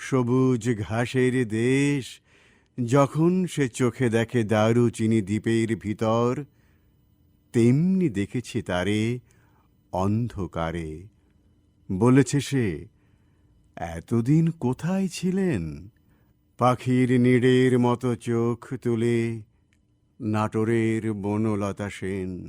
সবুজ ঘাসের দেশ, যখন সে চোখে দেখে দারু চিনি দ্বীপের ভিতর, তেমনি দেখেছি তারে অন্ধকারে। বলেছে সে, এতদিন কোথায় ছিলেন? পাখির নিড়ের মতো চোখ তুলে নাটোরের বনলতা সেন।